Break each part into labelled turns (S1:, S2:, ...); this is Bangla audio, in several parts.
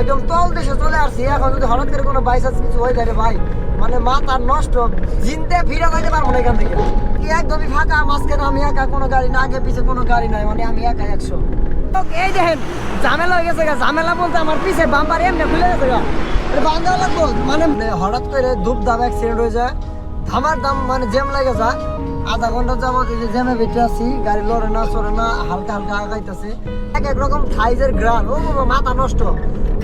S1: একদম তল দেশে চলে আসছি। এখন যদি হঠাৎ করে কোনো বাইসান্স কিছু হয়ে যায় ভাই মানে মাথা নষ্ট, জিনতে ফিরে যাইতে পারব না এখান থেকে। একদমই ফাঁকা, মাঝখানে আমি একা, কোনো গাড়ি না, আগে পিছে কোনো গাড়ি নাই মানে আমি একা একশো। এই দেখেন, ঝামেলা হয়ে গেছে। ঝামেলা বলতে আমার পিছে বাম্পার এমনি খুলে গেছে গা। লাগবো মানে হঠাৎ করে ধূপ ধাপ অ্যাক্সিডেন্ট হয়ে যায়। ধামার দাম মানে জ্যাম লাগে যায় আধা ঘণ্টা এই যে বেঁচে আছি, গাড়ি লড়ে না, চড়ে না, হালকা হালকা আগাইতেছে। এক এক রকম সাইজের গ্রান, ও মাথা নষ্ট।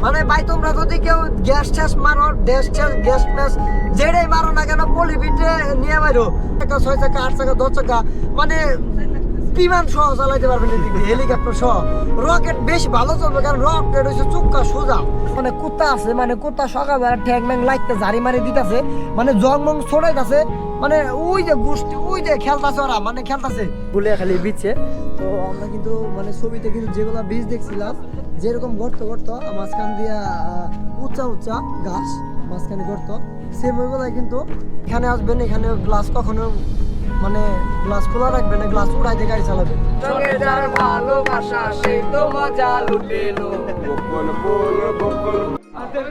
S1: মানে ভাই, তোমরা যদি কেউ গ্যাস ট্যাস মারো গ্যাস ট্যাস গ্যাস ট্যাস, যেটাই মারো না কেন, পলি পিঠে নিয়ে বাইরো একটা ছয় চাকা, আট চাকা, দশ চাকা মানে বিমান সহ চালাইতে পারবেন হেলিকপ্টার সহ। রকেট বেশ ভালো চলবে, কারণ রকেট হচ্ছে চুক্কা সোজা। মানে কুত্তা আছে মানে কুত্তা সকালবেলা ঠ্যাং ম্যাং লাইতে ঝাড়ি মারি দিতেছে মানে জং মং ছড়াইতেছে। মানে ওই যে গোষ্ঠী ওই যে খেলতাছে ওরা মানে খেলতাছে। বলে খালি বিচ্ছে। তো আমরা কিন্তু মানে ছবিতে কিন্তু যেগুলো বীজ দেখছিলাম যেরকম গর্ত গর্ত মাঝখান দিয়া আহ, উঁচা উঁচা গাছ মাঝখানে গর্ত সেম ওইগুলাই কিন্তু এখানে আসবেন এখানে গ্লাস কখনো মানে গ্লাস খোলা রাখবে না গ্লাস উড়াই দিয়ে গাড়ি চালাবে
S2: ভালোবাসা সেই তো মজা লুটেলো।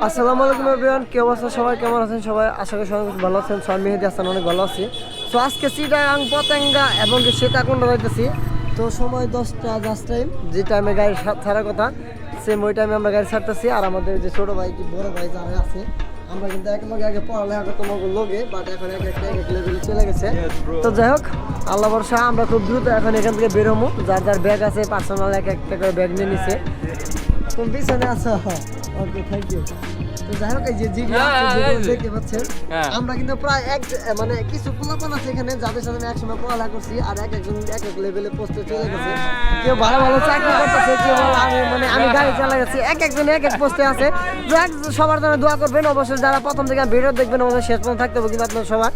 S1: আসসালামু আলাইকুম এভরিওয়ান কে অবস্থা? সবাই কেমন আছেন? সবাই আশা করি সবাই ভালো আছেন। সবাই মেহেদি হাসান অনেক ভালো আছি। তো আজকে চিটাং পতেঙ্গা এবং সীতাকুণ্ড যাইতেছি। তো সময় দশটা দশ টাইম যে টাইমে গাড়ি ছাড়ার কথা সেম ওই টাইমে আমরা গাড়ি ছাড়তেছি। আর আমাদের যে ছোট ভাই কি বড় ভাই যারা আছে আমরা কিন্তু এক লগে আগে পড়ালেখা করতাম লোকে বাট এখন এক একটা এক লেভেলে চলে গেছে। তো যাই হোক আল্লাহ ভরসা আমরা খুব দ্রুত এখন এখান থেকে বেরোবো যার যার ব্যাগ আছে পার্সোনাল এক একটা করে ব্যাগ নিয়ে নিছে। তুমি পিছনে আছো। ওকে থ্যাংক ইউ তো যাই হোক এই যে
S2: হ্যাঁ, হ্যাঁ,
S1: যেগুলো দেখতে পাচ্ছেন
S2: হ্যাঁ।
S1: আমরা কিন্তু প্রায় এক মানে কিছু পোলাপান আছে এখানে যাদের সাথে আমি একসময় পড়ালেখা করছি আর এক একজন এক এক লেভেলে পোস্টে চলে গেছে। কেউ ভালো ভালো চাকরি করতেছে কেউ আমি মানে আমি গাড়ি চালাই গেছি এক একজন এক এক পোস্টে আছে। যাক সবার জন্য দোয়া করবেন অবশ্যই যারা প্রথম থেকে ভিডিও দেখবেন অবশ্যই শেষ পর্যন্ত থাকতে হবে কিন্তু আপনার সবার।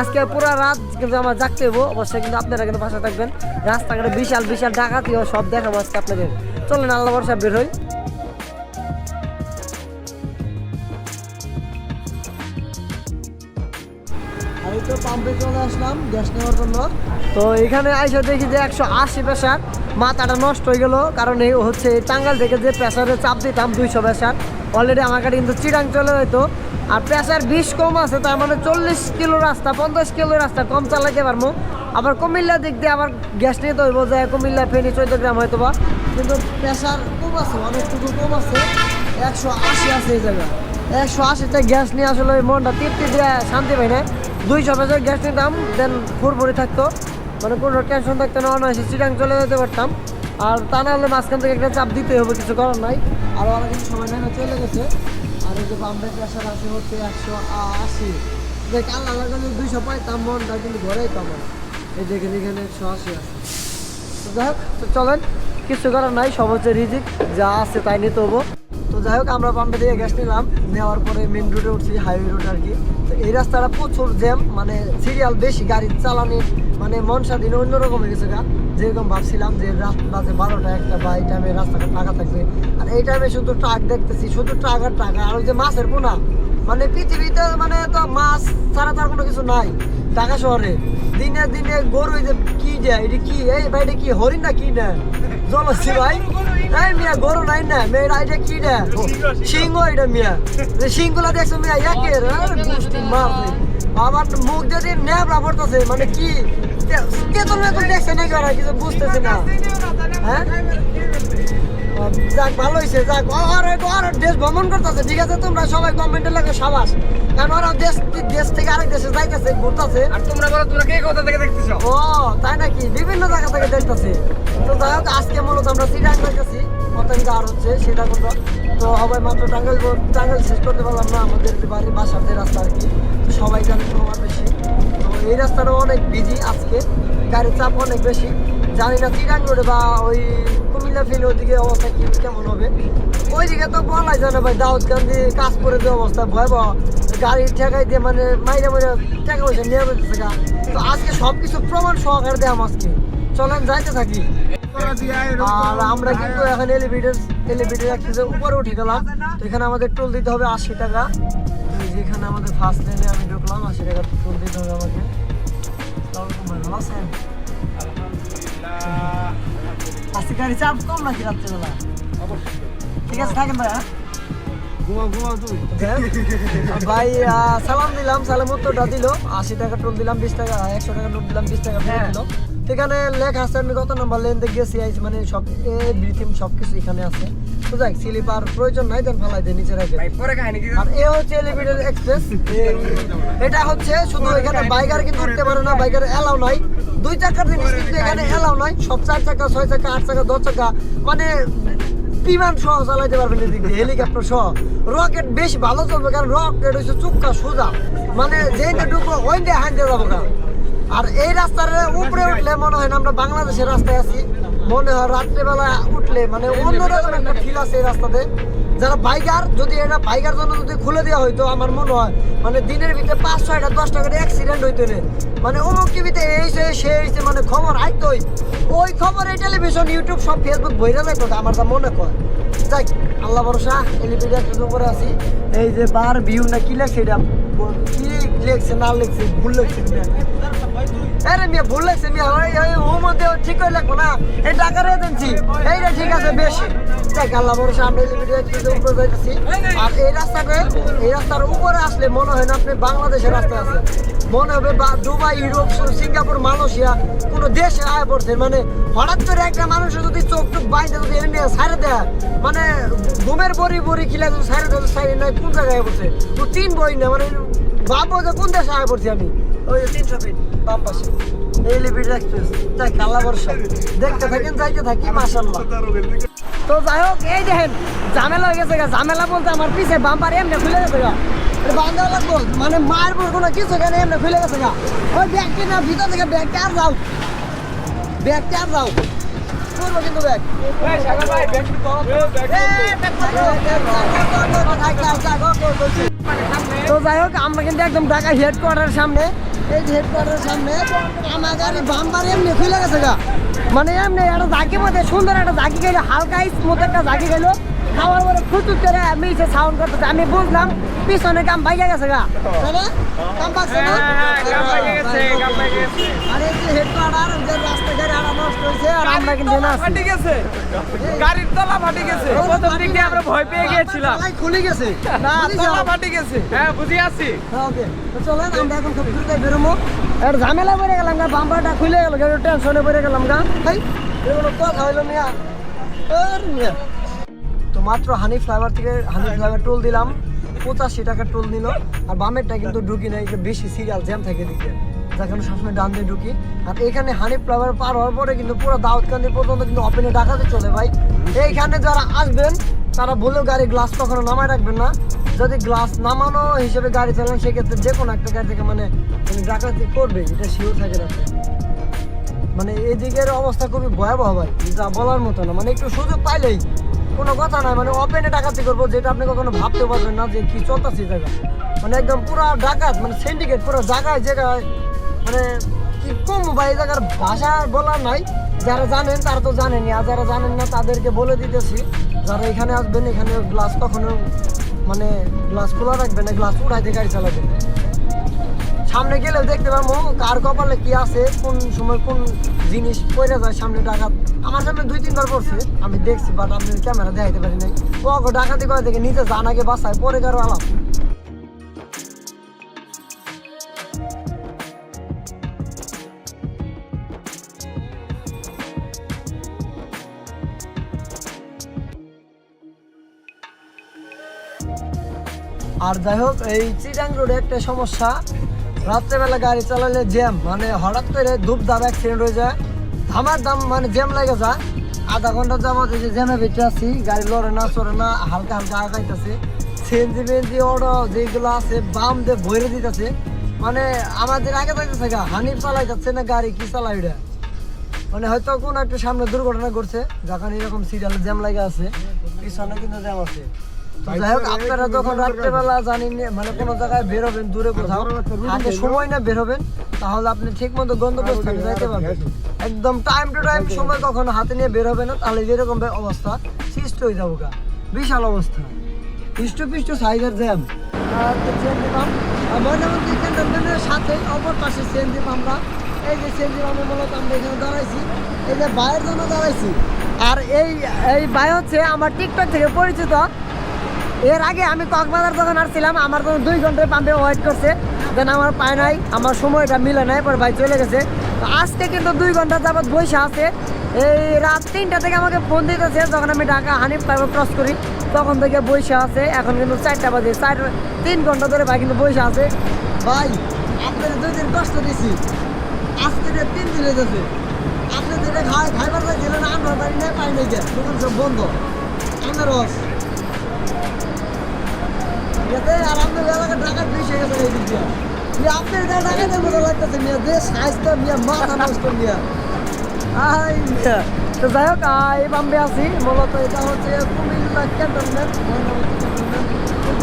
S1: আজকে পুরো রাত কিন্তু আমার জাগতে হব অবশ্যই কিন্তু আপনারা কিন্তু পাশে থাকবেন। রাস্তাঘাটে বিশাল বিশাল ডাকাতিও সব দেখাবো আজকে আপনাদের। চলেন আল্লাহ বর্ষা বের হই। তো গ্যাস নেওয়ার জন্য। তো এখানে আইসে দেখি যে একশো আশি প্রেশার মাথাটা নষ্ট হয়ে গেল, কারণ এই হচ্ছে টাঙ্গাল থেকে যে প্রেশারে চাপ দিতাম দুইশো প্রেশার অলরেডি আমার গাড়ি কিন্তু চিরাং চলে যেত আর প্রেশার বিশ কম আছে, তার মানে চল্লিশ কিলো রাস্তা, পঞ্চাশ কিলো রাস্তা কম চালাইতে পারব। আবার কুমিল্লা দিক দিয়ে আবার গ্যাস নিয়ে তো হইব, যে কুমিল্লা ফেনি চোদ্দ গ্রাম হয়তো বা কিন্তু প্রেশার কম আছে, অনেকটুকু কম আছে, একশো আশি আছে এই জায়গায়। একশো আশিতে গ্যাস নিয়ে আসলে ওই মনটা তৃপ্তি দিয়ে, শান্তি পাই না। দুইশো পেঁচের গ্যাস নিতাম দেন ফুরফুরি থাকতো। মানে কোনো টেনশন থাকতো না, অনায়াসে চিটাং চলে যেতে পারতাম। আর তা না হলে মাঝখান থেকে একটা চাপ দিতে হবে, কিছু করার নাই। আর ওরা কিন্তু সময় নেয় না, চলে গেছে। আর এই যে বাম্বে প্রেশার আছে হচ্ছে একশো আশি। দেখ, আল্লাহ লাগালে দুইশো পাইতাম, মনটা কিন্তু ঘরেই পাবো এই দেখেন, এখানে একশো আশি আছে। তো যাই হোক চলেন, কিছু করার নাই, সব হচ্ছে রিজিক, যা আছে তাই নিতে হব। তো যাই হোক, আমরা পাম্পে দিয়ে গ্যাস নিলাম। নেওয়ার পরে মেন রোডে উঠছি হাইওয়ে রোড আর কি। তো এই রাস্তাটা প্রচুর জ্যাম মানে সিরিয়াল বেশি, গাড়ি চালানি মানে মন স্বাধীন অন্যরকম হয়ে গেছে গা। যেরকম ভাবছিলাম যে রাত বাজে বারোটা একটা, বা এই টাইমে রাস্তাটা ফাঁকা থাকবে। আর এই টাইমে শুধু ট্রাক দেখতেছি, শুধু ট্রাক আর ট্রাক আর ওই যে মাছের পোনা। মানে পৃথিবীতে মানে তো মাছ ছাড়া তার কোনো কিছু নাই। ঢাকা শহরে। দিনে দিনে গরু যে কি দেয় এটা কি এই ভাই এটা কি হরিণ না কি না? জলসি ভাই। এই মিয়া গরু নাই না। মেয়েরা এটা কি না সিংহ এটা মিয়া। যে সিংহগুলা দেখছ মিয়া একের গোষ্ঠী মার আমার মুখ যদি নেবড়া পড়তেছে মানে কি? তেতন মেতন দেখছে নাকি ওরা? কিছু বুঝতেছে না। হ্যাঁ? যাক ভালো হয়েছে যাক। আর আর দেশ ভ্রমণ করতেছে ঠিক আছে? তোমরা সবাই কমেন্টে লাগে সাবাস। কারণ ওরা দেশ দেশ থেকে আরেক দেশে যাইতেছে ঘুরতেছে।
S2: আর তোমরা বলো তোমরা কে কোথা থেকে দেখতেছো?
S1: ও তাই নাকি? বিভিন্ন জায়গা থেকে দেখতেছি। তো যাই হোক আজকে মূলত আমরা সিটাং দেখতেছি পতঙ্গ আর হচ্ছে সেটা কথা তো সবাই মাত্র টাঙ্গাইল টাঙ্গাইল শেষ করতে পারলাম না আমাদের যে বাড়ির বাসার যে রাস্তা আর কি। সবাই জানে তোমার বেশি। তো এই রাস্তাটা অনেক বিজি আজকে। গাড়ির চাপ অনেক বেশি। জানি না চিরাং রোডে বা ওই কুমিল্লা ফিল ওইদিকে অবস্থা কি, কেমন হবে? ওইদিকে তো বলাই যায় না ভাই, দাউদকান্দি, কাশপুরের যে অবস্থা, ভয়াবহ। গাড়ি ঠেকাই দিয়ে মানে মাইরে মাইরে টাকা পয়সা নিয়ে বেঁচেছে। তো আজকে সবকিছু প্রমাণ সহকারে দেয় আজকে চলেন, যাইতে থাকি। আর আমরা কিন্তু এখন এলিভেটার এলিভেটার একসাথে উপরে উঠে গেলাম। তো এখানে আমাদের টোল দিতে হবে আশি টাকা। এই যে এখানে আমাদের ফার্স্ট লেনে আমি ঢুকলাম, আশি টাকা টোল দিতে হবে আমাকে। তো ভালো আছেন আজকে গাড়ি চাপ কম নাকি রাত্রেবেলা? ঠিক আছে থাকেন ভাই হ্যাঁ? ভাই সালাম দিলাম সালাম উত্তরটা দিল। আশি টাকা টোল দিলাম বিশ টাকা একশো টাকা নোট দিলাম বিশ টাকা দিল। এখানে লেখা আছে আমি কত নম্বর লেনতে গেছি আইছি মানে সব এভরিথিং সব কিছু এখানে আছে। তো যাক স্লিপার প্রয়োজন নাই দেন ফালাই দেয় নিচে রাখে আর এ হচ্ছে এলিভেটেড এক্সপ্রেস এটা হচ্ছে শুধু এখানে বাইকার কিন্তু উঠতে পারে না বাইকার এলাও নাই। দুই চাকার জিনিস কিন্তু এখানে এলাও নয় সব চার চাকা, ছয় চাকা, আট চাকা, দশ চাকা মানে বিমান সহ চালাইতে পারবেন এদিক দিয়ে, হেলিকপ্টার সহ। রকেট বেশ ভালো চলবে কারণ রকেট হচ্ছে চুক্কা সোজা। মানে যেইটা ঢুকবো, ওইটা হাঁটতে যাব কারণ। আর এই রাস্তার উপরে উঠলে মনে হয় না আমরা বাংলাদেশের রাস্তায় আছি। মনে হয় রাত্রেবেলা উঠলে মানে অন্যরকম একটা ফিল আছে এই রাস্তাতে। যারা বাইকার, যদি এটা বাইকার জন্য যদি খুলে দেওয়া হইতো আমার মনে হয় মানে দিনের ভিতরে পাঁচ ছয়টা, দশ টাকার অ্যাক্সিডেন্ট হইতো না মানে অমুক টিভিতে এই সে হয়েছে মানে খবর আইতোই ওই। খবর এই টেলিভিশন ইউটিউব সব ফেসবুক বইরা যাইতো আমার যা মনে কয়। যাই আল্লাহ ভরসা এলিপিডে একটু উপরে আছি। এই যে বার ভিউ না কি লেখছে এটা? কি লেখছে, না লেখছে, ভুল লেখছে আরে মিয়া, ভুল লাগছে মিয়া, ওই ওই ও মধ্যে ঠিক হয়ে লাগবো না। এই টাকার এজেন্সি এইটা ঠিক আছে, বেশি। দেখ আল্লাহ বড় সামনে আর এই রাস্তাতে, এই রাস্তার উপরে আসলে মনে হয় না আপনি বাংলাদেশের রাস্তায় আছে মনে হবে দুবাই, ইউরোপ সিঙ্গাপুর, মালয়েশিয়া, কোনো দেশে আয় পড়ছে। মানে হঠাৎ করে একটা মানুষের যদি চোখ টুক বাইরে যদি ইন্ডিয়া সাইডে দেয় মানে ঘুমের বড়ি বড়ি খিলা যদি সাইডে দেয় সাইডে নয় কোন জায়গায় পড়ছে? ও তিন বই না মানে ভাবো যে কোন দেশে আয় পড়ছি আমি? ওই তিনশো ফিট বাম পাশে। এই লিপিড এক্সপ্রেস যাই কাল্লা বর্ষা দেখতে থাকেন, যাইতে থাকি মাসাল্লাহ তো যাই হোক এই দেখেন ঝামেলা হয়ে গেছে গা। ঝামেলা বলতে আমার পিছে বাম্পার এমনি খুলে গেছে গা। এটা বান্ধা লাগবো মানে পর কোনো কিছু কেন এমনি খুলে গেছে গা। ওই ব্যাগটি না ভিতর থেকে ব্যাগটা আর যাও। ব্যাগটা আর যাও। করব কিন্তু ব্যাগ
S2: তো
S1: যাই হোক আমরা কিন্তু একদম ঢাকা হেডকোয়ার্টার সামনে। এই হেডকোয়ার্টারের সামনে আমার গাড়ি বাম্পার এমনি খুলে গেছে গা। মানে এমনি একটা জাকি মধ্যে সুন্দর একটা জাকি গেলো হালকা স্মুথ একটা জাকি গেলো। খাওয়ার পরে ফুটুক করে মিশে সাউন্ড করতেছে আমি বুঝলাম পিছনে কাম বাইকে গেছে গা। কাম পাচ্ছে না?
S2: হ্যাঁ, কাম পাইকে গেছে, কাম পাইকে গেছে।
S1: আর এই যে হেডকোয়ার্টার যে আড়া নষ্ট হয়েছে আর আমরা কিন্তু না
S2: ফাটি গেছে। গাড়ির তলা ফাটি গেছে। প্রথম দিক আমরা ভয় পেয়ে গিয়েছিলাম।
S1: খুলে গেছে।
S2: না
S1: বুঝেছ?
S2: তলা ফাটি গেছে। হ্যাঁ বুঝি আছি
S1: হ্যাঁ, ওকে চলেন আমরা এখন খুব দ্রুত বেরোবো। আর ঝামেলা পড়ে গেলাম গা বাম্পারটা খুলে গেল টেনশনে পড়ে গেলাম গা। ভাই এগুলো কথা হইল মিয়া আর মিয়া। তো মাত্র হানি ফ্লাইওভার থেকে হানি ফ্লাইওভার টোল দিলাম পঁচাশি টাকা টোল নিল আর বামেরটা কিন্তু ঢুকি নাই বেশি সিরিয়াল জ্যাম থাকে দিকে যার কারণে সবসময় ডান দিয়ে ঢুকি। আর এখানে হানি ফ্লাইওভার পার হওয়ার পরে কিন্তু পুরো দাউদকান্দি পর্যন্ত কিন্তু ওপেনে ডাকাতে চলে ভাই। এইখানে যারা আসবেন তারা বলেও গাড়ি গ্লাস কখনো নামায় রাখবেন না। যদি গ্লাস নামানো হিসেবে গাড়ি চালান, সেক্ষেত্রে যে কোনো একটা গাড়ি থেকে মানে মানে ডাকাতি করবে, এটা শিওর থাকে না। মানে এদিকের অবস্থা খুবই ভয়াবহ ভাই, যা বলার মতো না। মানে একটু সুযোগ পাইলেই কোনো কথা নাই। মানে ওপেনে ডাকাতি করব, যেটা আপনি কখনো ভাবতে পারবেন না যে কি চলতেছে জায়গা। মানে একদম পুরো ডাকাত মানে সিন্ডিকেট পুরো জায়গায় জায়গায়। মানে কি কম ভাই, এই জায়গার ভাষা বলার নাই। যারা জানেন, তারা তো জানেনই। আর যারা জানেন না, তাদেরকে বলে দিতেছি। যারা এখানে আসবেন, এখানে গ্লাস কখনো মানে গ্লাস খোলা রাখবেন না গ্লাস উঠাইতে গাড়ি চালাবেন। সামনে গেলে দেখতে পারব কার কপালে কি আছে, কোন সময় কোন জিনিস পড়ে যায় সামনে ডাকাত। আমার সামনে দুই, তিনবার পড়ছে, আমি দেখছি বাট আপনি ক্যামেরা দেখাইতে পারি নাই। ও ডাকাতি করে দেখে নিজে জানাকে বাসায়, পরে কারও আলাপ। আর যাই হোক, এই চিটাং রোডে একটা সমস্যা। রাত্রেবেলা গাড়ি চালালে জ্যাম মানে হঠাৎ করে ধূপ দাম অ্যাক্সিডেন্ট হয়ে যায়। ধামার দাম মানে জ্যাম লাগে যায়। আধা ঘণ্টা যাবত যে জ্যামে বেঁচে আছি, গাড়ি লড়ে না, চড়ে না, হালকা হালকা আগাইতেছে সিএনজি বেঞ্জি অটো যেগুলো আছে, বাম দিয়ে ভরে দিতেছে। মানে আমাদের আগে থাকতেছে গা হানিফ চালাই যাচ্ছে না গাড়ি, কি চালাই ওটা মানে হয়তো কোনো একটা সামনে দুর্ঘটনা ঘটছে যখন এরকম সিরিয়াল জ্যাম লাগে আছে। পিছনে কিন্তু জ্যাম আছে। যাই হোক আপনারা যখন রাত্রেবেলা জানি মানে কোনো জায়গায় বেরোবেন দূরে কোথাও হাতে সময় না বেরোবেন তাহলে আপনি ঠিক মতো গন্তব্যস্থানে যাইতে পারবেন। একদম টাইম টু টাইম সময় কখনো হাতে নিয়ে বেরোবে না তাহলে যেরকম অবস্থা সৃষ্ট হয়ে যাব গা। বিশাল অবস্থা। পিষ্ট পিষ্ট সাইজের জ্যাম। ক্যান্টনমেন্টের সাথে অপর পাশে সিএনজি পাম্পরা এই যে সিএনজি পাম্পে মূলত আমরা এখানে দাঁড়াইছি। এই যে জন্য দাঁড়াইছি। আর এই এই ভাই হচ্ছে আমার টিকটক থেকে পরিচিত এর আগে আমি কক্সবাজার যখন আসছিলাম, আমার তখন দুই ঘন্টায় পাম্পে ওয়েট করছে। দেন আমার পায় নাই, আমার সময়টা মিলে নাই, পরে ভাই চলে গেছে। তো আজকে কিন্তু দুই ঘণ্টা যাবত বসে আছে। এই রাত তিনটা থেকে আমাকে ফোন দিতেছে, যখন আমি ঢাকা হানিফ পাইবার ক্রস করি, তখন থেকে বসে আছে। এখন কিন্তু চারটা বাজে, চার, তিন ঘণ্টা ধরে ভাই কিন্তু বসে আছে। ভাই আপনার দুই দিন কষ্ট দিছি। আজকে তিন দিন গেছে আপনি যেটা খাই খাইবার চাইছিলেন আমরা বাড়ি নাই, পাই নাই দোকান বন্ধ। আনারস এতে তো যাই হোক এই বাম্বে আছি। মূলত এটা হচ্ছে কুমিল্লা ক্যান্টনমেন্ট।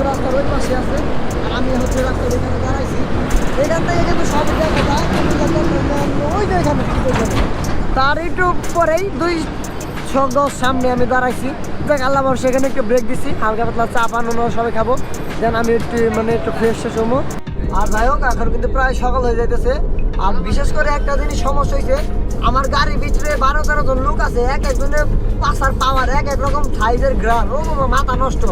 S1: রাস্তার ওই পাশে আছে। আর আমি হচ্ছে রাস্তার এখানে দাঁড়াইছি। এখান থেকে কিন্তু সব জায়গাটা ওই যে তার একটু পরেই দুই ছ সামনে আমি দাঁড়াইছি। দেখ, আল্লাহ এখানে একটু ব্রেক দিছি। হালকা পাতলা চা পান সবাই খাব। দেন, আমি একটু মানে একটু ফ্রেশ শেষ হব। আর যাই হোক, এখন কিন্তু প্রায় সকাল হয়ে যাইতেছে। আর বিশেষ করে একটা জিনিস সমস্যা হয়েছে আমার গাড়ির ভিতরে বারো তেরো জন লোক আছে, এক একজনের পাশার পাওয়ার এক এক রকম সাইজের গ্রাম ও মাথা নষ্ট।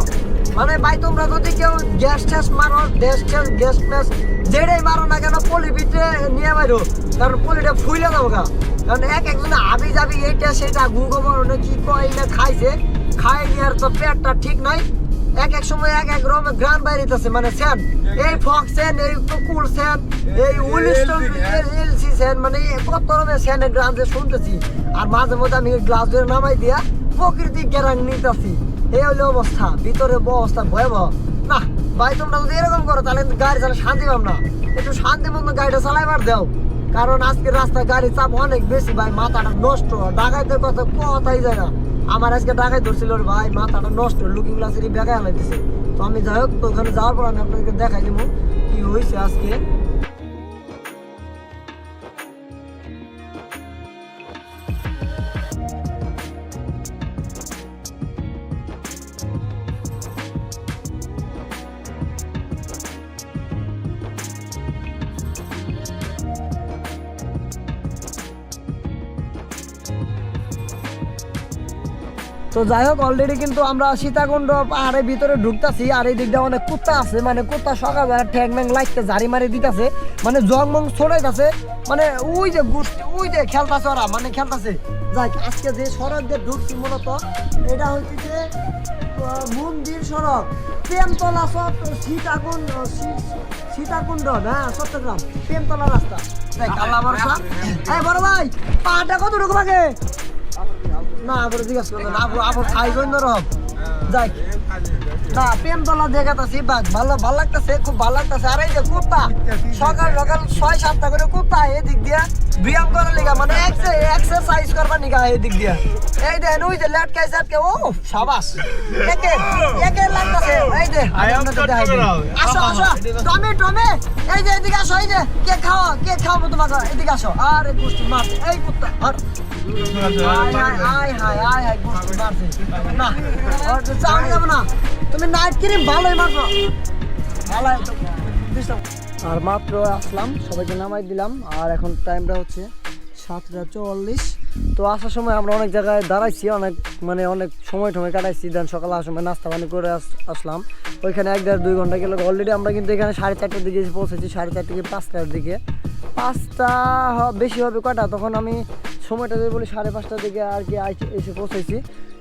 S1: মানে ভাই, তোমরা যদি কেউ গ্যাস ট্যাস মারো গ্যাস ট্যাস গ্যাস ট্যাস যেটাই মারো না কেন পলি ভিতরে নিয়ে মারো। কারণ পলিটা ফুইলে যাব গা। কারণ এক একজনে আবি যাবি, এইটা সেটা গুগমর কি কয় না খাইছে খাই নিয়ে আর তো পেটটা ঠিক নাই। এক এক সময় এক এক রকমের গ্রান বাইরেতেছে মানে স্যান এই ফক স্যান এই কুকুর স্যান এই উলিস্টন এলসি স্যান মানে কত রকমের স্যানের গ্রান যে শুনতেছি। আর মাঝে মধ্যে আমি গ্লাস ধরে নামাই দিয়া প্রকৃতিক গ্যারাং নিতেছি। এই হলো অবস্থা ভিতরে অবস্থা ভয়াবহ। না ভাই তোমরা যদি এরকম করো তাহলে গাড়ি চালা শান্তি পাব না। একটু শান্তি মতো গাড়িটা চালাইবার দাও। কারণ আজকে রাস্তায় গাড়ি চাপ অনেক বেশি ভাই মাথাটা নষ্ট ডাকাইতের কথা কথাই যায় না। আমার আজকে ডাকাই ধরছিল ভাই, মাথাটা নষ্ট লুকিং গ্লাসের ব্যাগে দিছে তো আমি যাই হোক, তো ওখানে যাওয়ার পর আমি আপনাদেরকে দেখাই দিব কি হয়েছে আজকে। তো যাই হোক অলরেডি কিন্তু আমরা সীতাকুণ্ড পাহাড়ের ভিতরে ঢুকতাছি আর এই দিকটা অনেক কুত্তা আছে। মানে কুত্তা সকালবেলা ঠ্যাং ম্যাং লাগতে ঝাড়ি মারি দিতেছে। মানে জং মং ছড়াইতেছে। মানে ওই যে গোষ্ঠী ওই যে খেলতাছে ওরা মানে খেলতাছে। যাই আজকে যে সড়ক দিয়ে ঢুকছি মূলত, এটা হচ্ছে মন্দির সড়ক। প্রেমতলা সব সীতাকুণ্ড সীতাকুণ্ড না, চট্টগ্রাম। প্রেমতলা রাস্তা। দেখ বড় ভাই, পাহাড়টা কতটুকু লাগে? না আবার জিজ্ঞাসা করলেন আবু আবু খাই জন্য রব যাই। না প্রেম তলা দেখাতাছি বাঘ ভালো ভালো লাগতেছে খুব ভালো লাগতেছে। আর এই যে কুত্তা সকাল সকাল ছয় সাতটা করে কুত্তা এদিক দিয়া ব্যায়াম করার লিগা মানে এক্সারসাইজ করবার নিগা এদিক দিয়া। এই দেখেন ওই যে লেটকাই সাটকে ও সাবাস। একে একে লাগতেছে। এই যে। আসো আসো টমে টমে। এই যে এদিকে আসো এই যে কে খাওয়া কে খাওয়াবো তোমাকে? এদিকে আসো। আরে গোষ্ঠী মার এই কুত্তা আর আর মাত্র আসলাম, সবাইকে নামাই দিলাম। আর এখন টাইমটা হচ্ছে সাতটা চুয়াল্লিশ তো আসার সময় আমরা অনেক জায়গায় দাঁড়াইছি, অনেক মানে অনেক সময় টময় কাটাইছি। দেন সকালে আসার সময় নাস্তা পানি করে আস- আসলাম। ওইখানে এক দেড় দুই ঘণ্টা গেলে। অলরেডি আমরা কিন্তু এখানে সাড়ে চারটার দিকে এসে পৌঁছেছি, সাড়ে চারটে থেকে পাঁচটার দিকে। পাঁচটা বেশি হবে কটা তখন আমি সময়টা যদি বলি সাড়ে পাঁচটার দিকে আর কি এসে পৌঁছেছি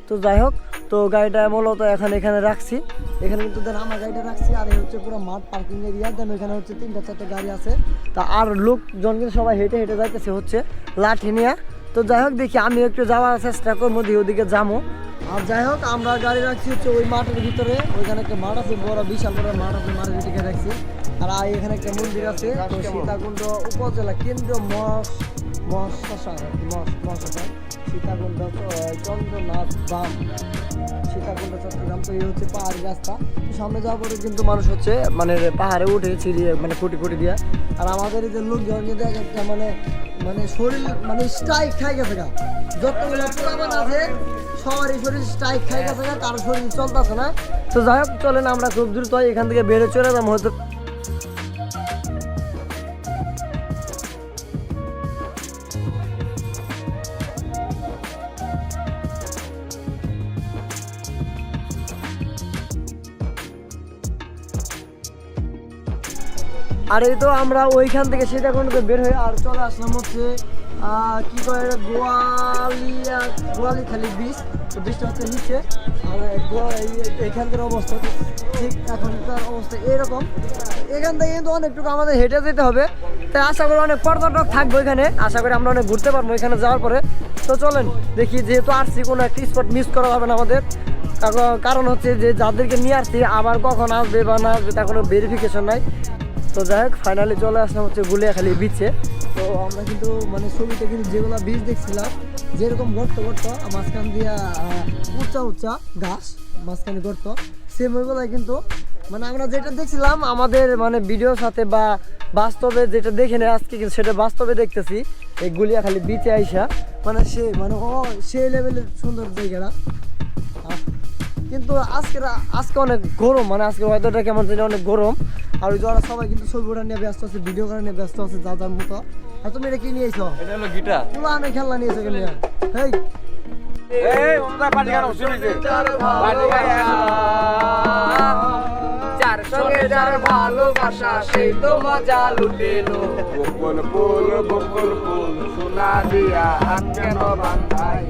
S1: তো যাই হোক, তো গাড়িটা মূলত এখন এখানে রাখছি। এখানে কিন্তু দেন আমার গাড়িটা রাখছি, আর হচ্ছে পুরো মাঠ পার্কিং এরিয়া দেন এখানে হচ্ছে তিনটা চারটে গাড়ি আছে। তা আর লোকজন কিন্তু সবাই হেঁটে হেঁটে যাইতেছে হচ্ছে লাঠি নিয়ে। তো যাই হোক, দেখি আমি একটু যাওয়ার চেষ্টা করব, দিয়ে ওদিকে যাব আর যাই হোক, আমরা গাড়ি রাখছি হচ্ছে ওই মাঠের ভিতরে। ওইখানে একটা মাঠ আছে, বড়, বিশাল বড় মাঠ আছে, মাঠের ভিতরে রাখছি। আর এখানে একটা মন্দির আছে তো সীতাকুণ্ড উপজেলা কেন্দ্রীয় মস মহাশ্মশান আর মহাশ্মশান সীতাকুণ্ড চন্দ্রনাথ বাম সীতাকুণ্ড চট্টগ্রাম তো এই হচ্ছে পাহাড়ি রাস্তা। সামনে যাওয়ার পরে কিন্তু মানুষ হচ্ছে মানে পাহাড়ে উঠে ছিড়িয়ে মানে কুটি কুটি দিয়ে। আর আমাদের এই যে লোকজন কিন্তু একটা মানে মানে শরীর মানে স্ট্রাইক খাই গেছে গা। যতগুলো পোলাবান আছে সবারই শরীর স্ট্রাইক খাই গেছে গা কারও শরীর চলতেছে না। তো যাই হোক চলেন আমরা খুব দ্রুত এখান থেকে বেড়ে চলে যাব হয়তো আর এই তো আমরা ওইখান থেকে সেটা কোনো বের হয়ে আর চলে আসলাম হচ্ছে কি এটা? গোয়ালিয়া গোয়ালি খালি বীজ তো বীজটা হচ্ছে নিচে। আর এইখানকার অবস্থা ঠিক এখনকার অবস্থা এরকম। এখান থেকে কিন্তু অনেকটুকু আমাদের হেঁটে যেতে হবে। তাই আশা করি অনেক পর্যটক থাকব এখানে আশা করি আমরা অনেক ঘুরতে পারব এখানে যাওয়ার পরে। তো চলেন, দেখি যেহেতু আসছি, কোনো একটা স্পট মিস করা হবে না আমাদের। কারণ হচ্ছে যে যাদেরকে নিয়ে আসছি, আবার কখন আসবে বা না আসবে তা কোনো ভেরিফিকেশন নাই। তো যাই হোক ফাইনালি চলে আসলাম হচ্ছে গুলিয়াখালী বিচে তো আমরা কিন্তু মানে ছবিতে কিন্তু যেগুলো বীজ দেখছিলাম, যেরকম গর্ত গর্ত মাঝখান দিয়া উঁচা উঁচা ঘাস, মাঝখানে গর্ত সেম ওইগুলাই কিন্তু মানে আমরা যেটা দেখছিলাম, আমাদের মানে ভিডিওর সাথে বা বাস্তবে যেটা দেখে নেই আজকে কিন্তু সেটা বাস্তবে দেখতেছি, এই গুলিয়াখালী বিচে আইসা। মানে সে মানে ও, সেই লেভেলের সুন্দর জায়গাটা। কিন্তু আজকে আজকে অনেক গরম মানে আজকে ওয়েদারটা কেমন জানি অনেক গরম। আর ওই যারা সবাই কিন্তু ছবি ওঠা নিয়ে ব্যস্ত আছে ভিডিও করা নিয়ে ব্যস্ত আছে যা যার মতো। আর তুমি এটা কি নিয়েছো
S2: এটা হলো গিটার।
S1: পুরো আমি খেলনা নিয়েছো কেন হেই!
S2: যার সঙ্গে যার ভালোবাসা সেই তো মজা লুটেলো। বকুল ফুল বকুল ফুল সোনা দিয়া হাত কেন বান্ধাই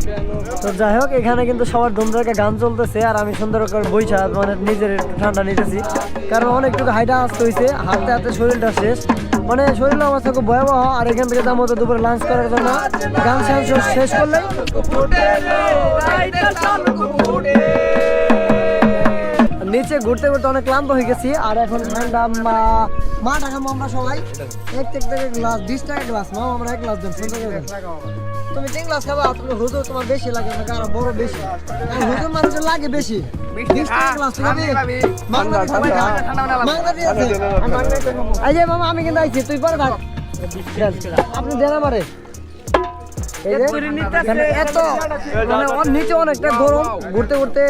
S1: তো যাই হোক এখানে কিন্তু সবার ধুমধারকে গান চলতেছে আর আমি সুন্দর করে বইছা মানে নিজের ঠান্ডা নিতেছি। কারণ অনেকটুকু হাইটা আসতে হয়েছে হাতে হাতে শরীরটা শেষ। মানে শরীর অবস্থা খুব ভয়াবহ। আর এখান থেকে দাম তো দুপুরে লাঞ্চ করার জন্য। গান শেষ
S2: ফুটে
S1: নিচে ঘুরতে ঘুরতে অনেক ক্লান্ত হয়ে গেছি। আর এখন ঠান্ডা, মা- টাকা আমরা সবাই। এক থেকে গ্লাস বিশ টাকা গ্লাস মা আমরা এক গ্লাস দেন। তুমি তিন গ্লাস খাবা তুমি হুজুর তোমার বেশি লাগে না কারও বড় বেশি। হুজুর মানুষের লাগে বেশি। আমি কিন্তু আইছি তুই পরে দেন। আপনি দেন আমারে। এত মানে নিচে অনেকটা গরম ঘুরতে ঘুরতে।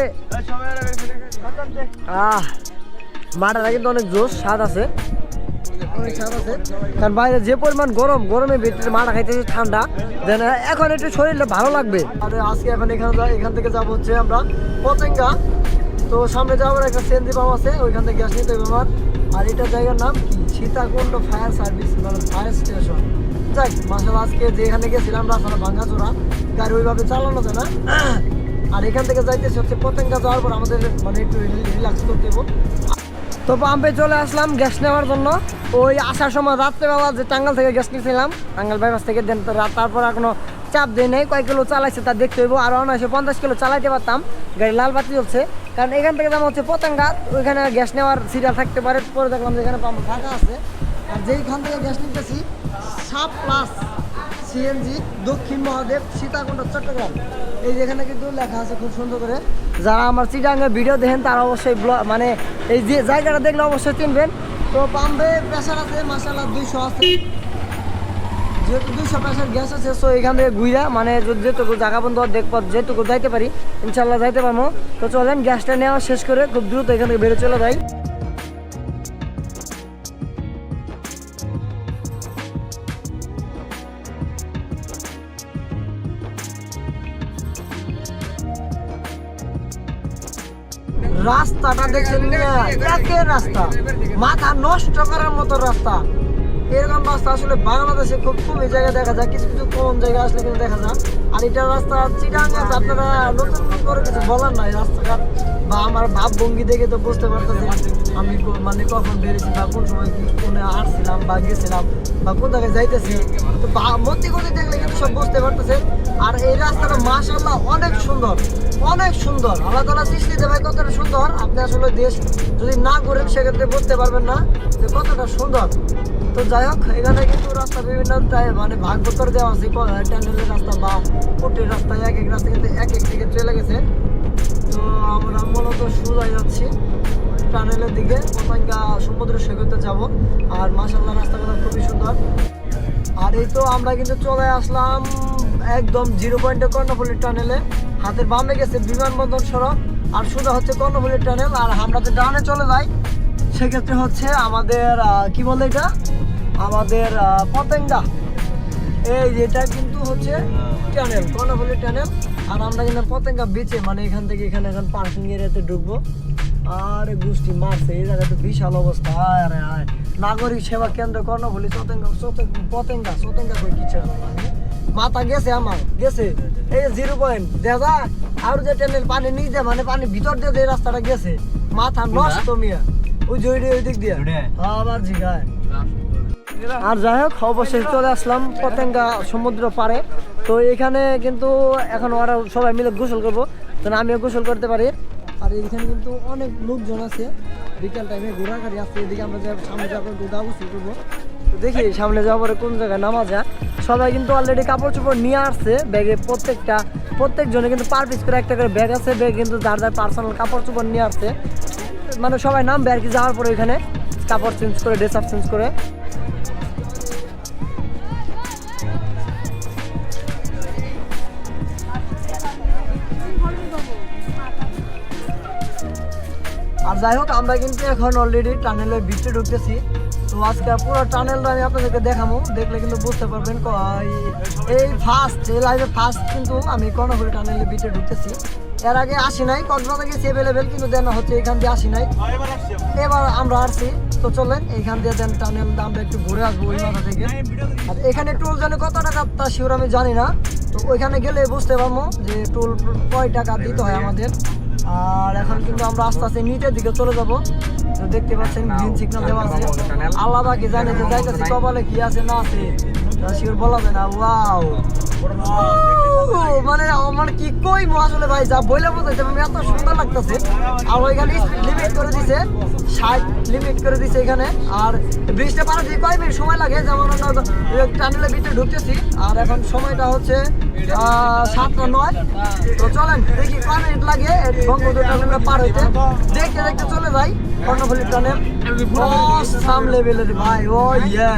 S1: আহ মাটাটা কিন্তু অনেক জোশ স্বাদ আছে। কারণ বাইরে যে পরিমাণ গরম গরমের ভিতরে মাটা খাইতেছে ঠান্ডা দেন এখন একটু শরীরটা ভালো লাগবে। আজকে এখন এখানে এখান থেকে যাব হচ্ছে আমরা পতেঙ্গা। তো সামনে যাওয়ার একটা সেন্দি পাম্প আছে, ওইখান থেকে গ্যাস নিতে হবে আমার আর এটা জায়গার নাম কি? সীতাকুণ্ড ফায়ার সার্ভিস মানে ফায়ার স্টেশন। যাই মাসাল আজকে যেখানে গেছিলাম রাস্তাটা ভাঙ্গাচোরা গাড়ি ওইভাবে চালানো যায় না। আর এখান থেকে যাইতেছি হচ্ছে পতেঙ্গা, যাওয়ার পর আমাদের মানে একটু রিল্যাক্স করতে হব তো পাম্পে চলে আসলাম গ্যাস নেওয়ার জন্য। ওই আসার সময় রাত্রেবেলা যে টাঙ্গাল থেকে গ্যাস নিয়েছিলাম টাঙ্গাল বাইপাস থেকে দেন রাত তারপর কোনো চাপ দেয় নেই। কয় কিলো চালাইছে তা দেখতে হইব। আর অনায়াসে পঞ্চাশ কিলো চালাইতে পারতাম। গাড়ি লাল বাতি চলছে কারণ এখান থেকে যেমন হচ্ছে পতাঙ্গা, ওইখানে গ্যাস নেওয়ার সিরিয়াল থাকতে পারে। পরে দেখলাম যে এখানে পাম্প ফাঁকা আছে। আর যেইখান থেকে গ্যাস নিতেছি, সাপ প্লাস সিএনজি দক্ষিণ মহাদেব, সীতাকুণ্ড, চট্টগ্রাম। এই যেখানে কিন্তু লেখা আছে খুব সুন্দর করে। যারা আমার চিটাঙ্গের ভিডিও দেখেন, তারা অবশ্যই মানে এই যে জায়গাটা দেখলে অবশ্যই চিনবেন। তো পাম্পে প্রেশার আছে মাসাল্লাহ দুইশো আছে। যেহেতু দুইশো প্রেশার গ্যাস আছে সো এখান থেকে ঘুরা মানে যেটুকু জায়গা বন্ধু দেখব যেটুকু যাইতে পারি ইনশাল্লাহ যাইতে পারব। তো চলেন, গ্যাসটা নেওয়া শেষ করে খুব দ্রুত এখান থেকে বেরো চলে যাই। রাস্তাটা দেখছেন রাস্তা? মাথা নষ্ট করার মতো রাস্তা। এরকম রাস্তা আসলে বাংলাদেশে খুব কমই জায়গায় দেখা যায়। কিছু কিছু কম জায়গায় আসলে কিন্তু দেখা যায়। আর এটা রাস্তা চিটাং আপনারা নতুন করে কিছু বলার নাই রাস্তাঘাট। বা আমার ভাব ভঙ্গি দেখে তো বুঝতে পারতেছি আমি মানে কখন বেরিয়েছি বা কোন সময় কি কোনে আসছিলাম বা গেছিলাম বা কোন জায়গায় যাইতেছি। তো মতি গতি দেখলে কিন্তু সব বুঝতে পারতেছে আর এই রাস্তাটা মাশাল্লাহ অনেক সুন্দর অনেক সুন্দর। আল্লাহ তালা সৃষ্টিতে ভাই কতটা সুন্দর, আপনি আসলে দেশ যদি না করেন সেক্ষেত্রে বুঝতে পারবেন না যে কতটা সুন্দর। তো যাই হোক, এখানে কিন্তু রাস্তা বিভিন্ন মানে ভাগ বতর দেওয়া আছে ট্যান্ডেলের রাস্তা বা কোটির রাস্তা, এক এক রাস্তা কিন্তু এক এক দিকে চলে গেছে। তো আমরা মূলত সোজাই যাচ্ছি টানেলের দিকে, পতাঙ্গা সমুদ্র সৈকতে যাব। আর মাসাল্লাহ রাস্তাগুলো খুবই সুন্দর। আর এই তো আমরা কিন্তু চলে আসলাম একদম জিরো পয়েন্টে কর্ণফুলির টানেলে। হাতের বামে গেছে বিমানবন্দর সড়ক, আর সোজা হচ্ছে কর্ণফুলির টানেল, আর আমরা যে ডানে চলে যাই, সেক্ষেত্রে হচ্ছে আমাদের কি বলে এটা? আমাদের পতেঙ্গা। এই যেটা কিন্তু হচ্ছে টানেল, কর্ণফুলি টানেল, আর আমরা কিন্তু পতেঙ্গা বিচে মানে এখান থেকে এখানে এখন পার্কিং এরিয়াতে ঢুকবো। আর গোষ্ঠী মারছে, এই জায়গাতে বিশাল অবস্থা, আয় রে আয়। নাগরিক সেবা কেন্দ্র কর্ণফুলি চতেঙ্গা পতেঙ্গা চতেঙ্গা কই কিছু মাথা গেছে আমার গেছে। এই জিরো পয়েন্ট দেখা আর যে ট্রেনের পানি নিয়ে যায় মানে পানি ভিতর দিয়ে যে রাস্তাটা গেছে মাথা নষ্ট মিয়া। ওই জয়ডি ওই দিক দিয়ে। হ্যাঁ, আবার জিগায়। আর যাই হোক অবশ্যই চলে আসলাম পতেঙ্গা সমুদ্র পারে তো এখানে কিন্তু এখন ওরা সবাই মিলে গোসল করব। তো আমিও গোসল করতে পারি। আর এখানে কিন্তু অনেক লোকজন আছে। বিকেল টাইমে ঘোরাঘুরি আছে, এদিকে আমরা সামনে যাব গা গোসল করব। দেখি সামনে যাওয়ার পরে কোন জায়গায় নামা যায়। সবাই কিন্তু অলরেডি কাপড় চোপড় নিয়ে আসছে, ব্যাগে প্রত্যেকটা, প্রত্যেকজনে কিন্তু পার পিস করে একটা করে ব্যাগ আছে ব্যাগ কিন্তু যার যার পার্সোনাল কাপড় চোপড় নিয়ে আসছে। মানে সবাই নামবে আর কি যাওয়ার পরে ওইখানে, কাপড় চেঞ্জ করে ড্রেস আপ চেঞ্জ করে। যাই হোক, আমরা কিন্তু এখন অলরেডি টানেলের ভিতরে ঢুকতেছি। তো আজকে পুরো টানেলটা আমি আপনাদেরকে দেখাবো। দেখলে কিন্তু বুঝতে পারবেন এই- ফার্স্ট এই লাইভে ফার্স্ট কিন্তু আমি কর্ণফুলি টানেলের ভিতরে ঢুকতেছি। এর আগে আসি নাই, কক্সবাজার গেছি অ্যাভেলেবেল কিন্তু দেন হচ্ছে এখান দিয়ে আসি নাই। এবার আমরা আসছি। তো চলেন এইখান দিয়ে দেন টানেল আমরা একটু ঘুরে আসব ওই মাথা থেকে। আর এখানে টোল জানে কত টাকা তা শিওর আমি জানি না। তো ওইখানে গেলে বুঝতে পারব যে টোল কয় টাকা দিতে হয় আমাদের। আর এখন কিন্তু আমরা আস্তে আস্তে নিচের দিকে চলে যাব। দেখতে পাচ্ছেন গ্রিন সিগন্যাল দেওয়া আছে। আল্লাহ বাকি জানে যে যাইতেছি, কপালে কি আছে না আছে। মানে আমার কি কই আসলে ভাই, যা বইলে বোঝাইতে আমি এত সুন্দর লাগতেছে। আর ওইখানে লিমিট করে দিছে, ষাট লিমিট করে দিছে এখানে। আর ব্রিজটা পার হতে কয় মিনিট সময় লাগে, যেমন আমরা টানেলের ভিতরে ঢুকতেছি। আর এখন সময়টা হচ্ছে সাতটা নয়। তো চলেন, দেখি কয় মিনিট লাগে বঙ্গবন্ধু টানেলটা পার হইতে দেখতে দেখতে চলে যাই, কর্ণফুলি টানেল সাম লেভেলের ভাই ও ইয়ে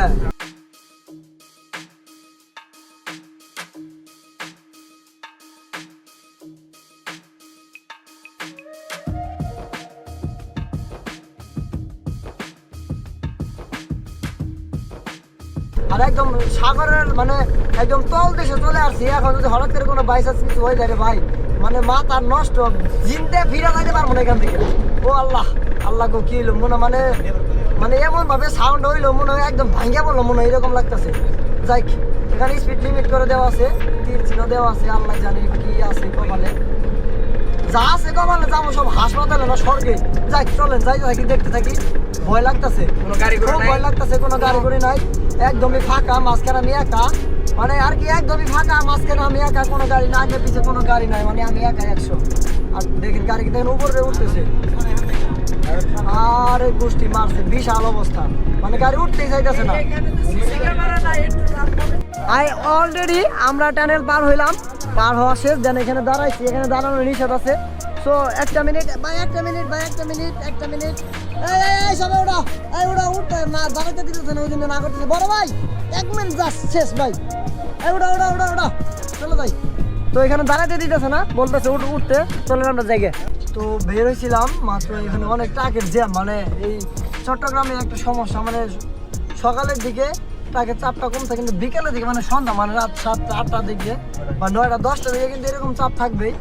S1: আর একদম সাগরের মানে একদম তল দেশে চলে আসছি। এখন যদি হঠাৎ করে কোনো বাইসাস কিছু হয়ে যায় ভাই মানে মাথা নষ্ট জিনতে ফিরে যাইতে পারব না এখান থেকে। ও আল্লাহ আল্লাহ গো কি হইল? মনে মানে মানে এমন ভাবে সাউন্ড হইল মনে হয় একদম ভাঙ্গা বলল মনে হয় এরকম লাগতেছে। যাই এখানে স্পিড লিমিট করে দেওয়া আছে তীর চিহ্ন দেওয়া আছে আল্লাহ জানি কি আছে কপালে। যা আছে কপালে যাব সব হাসপাতালে না স্বর্গে। যাই চলেন যাই থাকি দেখতে থাকি। ভয় লাগতেছে।
S2: কোনো গাড়ি?
S1: ভয় লাগতেছে কোনো গাড়ি ঘুড়ি নাই। একদমই ফাঁকা, মাঝখানে আমি একা মানে আর কি একদমই ফাঁকা, মাঝখানে আমি একা, কোনো গাড়ি না, আগে পিছে কোনো গাড়ি নাই মানে আমি একা একশো। আর দেখেন গাড়ি দেখেন উপরে উঠতেছে। আরে গোষ্ঠী মারছে, বিশাল অবস্থা। মানে গাড়ি উঠতেই চাইতেছে না। আই অলরেডি আমরা টানেল পার হইলাম। পার হওয়া শেষ, দেন এখানে দাঁড়াইছি, এখানে দাঁড়ানোর নিষেধ আছে। সো একটা মিনিট ভাই, একটা মিনিট ভাই, একটা মিনিট একটা মিনিট এই সবাই ওটা এই ওটা উঠতে না দাঁড়াতে দিতেছে না, ওই জন্য না করতেছে। বড় ভাই, এক মিনিট যাস শেষ, ভাই। এই ওটা ওটা ওটা ওটা চলো, ভাই। তো এখানে দাঁড়াতে দিতেছে না, বলতেছে, উঠ, উঠতে। চলে আমরা জায়গায়। তো বের হয়েছিলাম মাত্র এখানে অনেক ট্রাকের জ্যাম মানে এই চট্টগ্রামে একটা সমস্যা মানে সকালের দিকে ট্রাকের চাপটা কমছে, কিন্তু বিকেলের দিকে মানে সন্ধ্যা মানে রাত সাতটা, আটটার দিকে, বা নয়টা, দশটার দিকে কিন্তু এরকম চাপ থাকবেই।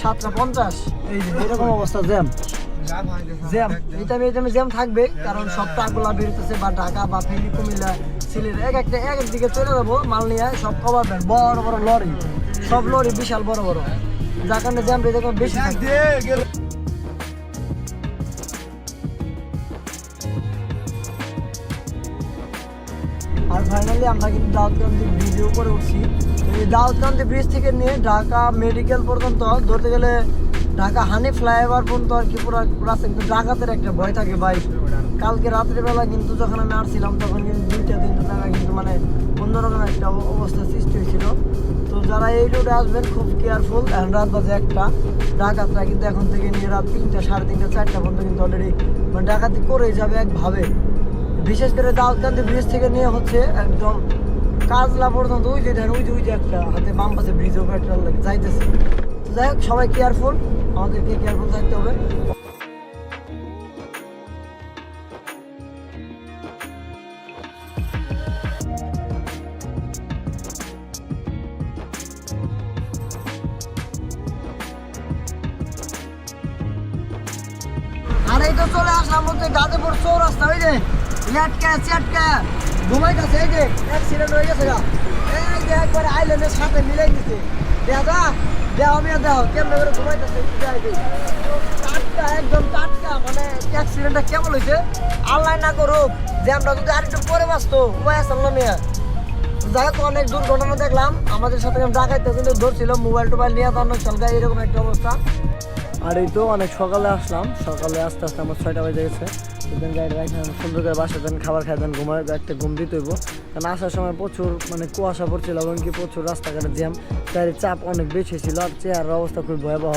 S1: সাতটা পঞ্চাশ। এই যে এরকম অবস্থা জ্যাম। জ্যাম এই টাইমে এই টাইমে জ্যাম থাকবে কারণ সব ট্রাকগুলা বেরোতেছে বা ঢাকা বা ফেলি কুমিল্লা সিলেট এক একটা এক এক চলে যাব মাল নিয়ে সব কভার ভ্যান বড় বড় লরি সব লরি বিশাল বড় বড়। যার কারণে বেশি আর ফাইনালি আমরা কিন্তু দাউদকান্দি ব্রিজের উপরে উঠছি। দাউদকান্দি ব্রিজ থেকে নিয়ে ঢাকা মেডিকেল পর্যন্ত, ধরতে গেলে ঢাকা হানি ফ্লাইওভার পর্যন্ত আর কি পুরো রাস্তা। কিন্তু ডাকাতের একটা ভয় থাকে ভাই। কালকে রাত্রিবেলা কিন্তু যখন আমি আসছিলাম, তখন কিন্তু দুইটা, তিনটা টাকা কিন্তু মানে অন্যরকম একটা অব- অবস্থা সৃষ্টি হয়েছিল। তো যারা এই রোডে আসবেন, খুব কেয়ারফুল এখন রাত বাজে একটা। ডাকাতরা কিন্তু এখন থেকে নিয়ে রাত তিনটা, সাড়ে তিনটা, চারটা পর্যন্ত কিন্তু অলরেডি মানে ডাকাতি করেই যাবে একভাবে। বিশেষ করে দাউদকান্দি ব্রিজ থেকে নিয়ে হচ্ছে একদম কাজলা পর্যন্ত ওই যে ওই যে ওই যে একটা হাতে বাম পাশে ব্রিজ একটা লাগে যাইতেছে। তো যাই হোক, সবাই কেয়ারফুল আমাদেরকে কেয়ারফুল থাকতে হবে। আর এই মধ্যে চলে আসলাম হচ্ছে গাজীপুর চৌরাস্তা ওই যে লেটকা চেটকা ঘুমাইতেছে এই যে অ্যাক্সিডেন্ট হয়ে গেছে গা। এই যে একবারে আইল্যান্ডের সাথে মিলাই দিছে। দেখা দেহ মিয়া দেহ কেমনে করে ঘুমাইতেছে একটু টাটকা, একদম টাটকা মানে অ্যাক্সিডেন্টটা কেমন হয়েছে আল্লাহ না করুক, যে আমরা যদি আরেকটু পরে বাঁচতো উপায় আসতাম না মিয়া। যাই হোক, অনেক দুর্ঘটনা দেখলাম। আমাদের সাথে ডাকাইতে কিন্তু ধরছিল মোবাইল টোবাইল নিয়ে তো অনেক চলগা এরকম একটা অবস্থা। আর এই তো অনেক সকালে আসলাম। সকালে আস্তে আস্তে আমার ছয়টা বাজে গেছে। সেদিন গাড়ি রাখলাম সুন্দর করে বাসা দেন, খাবার খাই দেন, ঘুমায়, একটা ঘুম দিতে হইব। কারণ আসার সময় প্রচুর মানে কুয়াশা পড়ছিল এবং কি প্রচুর রাস্তাঘাটে জ্যাম গাড়ির চাপ অনেক বেশি ছিল, আর চেয়ারের অবস্থা খুবই ভয়াবহ।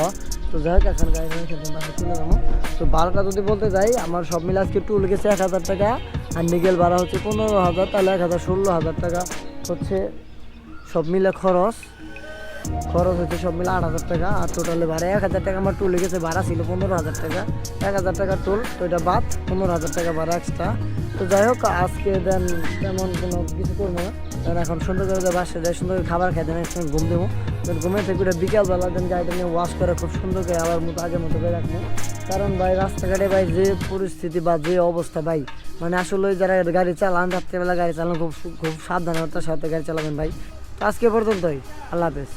S1: তো যাই হোক, এখন গাড়ি রেখে দেন বাসা চলে যাব। তো ভাড়াটা যদি বলতে যাই, আমার সব মিলে আজকে টুল গেছে এক হাজার টাকা, আর নিগেল ভাড়া হচ্ছে পনেরো হাজার, তাহলে এক হাজার ষোলো হাজার টাকা হচ্ছে সব মিলে খরচ। খরচ হচ্ছে সব মিলে আট হাজার টাকা। আর টোটালে ভাড়া এক হাজার টাকা। আমার টুল গেছে ভাড়া ছিল পনেরো হাজার টাকা। এক হাজার টাকা টুল তো এটা বাদ, পনেরো হাজার টাকা ভাড়া এক্সট্রা তো যাই হোক, আজকে দেন তেমন কোনো কিছু করব না। দেন এখন সুন্দর করে বাসে যাই, সুন্দর করে খাবার খাই, দেন একসঙ্গে ঘুম দেবো। দেন ঘুমে থেকে বিকালবেলা দেন গাড়িটা নিয়ে ওয়াশ করে খুব সুন্দর করে আবার মতো আগের মতো করে রাখব। কারণ ভাই, রাস্তাঘাটে ভাই, যে পরিস্থিতি বা যে অবস্থা ভাই মানে আসলে যারা গাড়ি চালান, রাত্রেবেলা গাড়ি চালান, খুব খুব সাবধানতার সাথে গাড়ি চালাবেন ভাই। আজকে পর্যন্তই। আল্লাহ হাফেজ।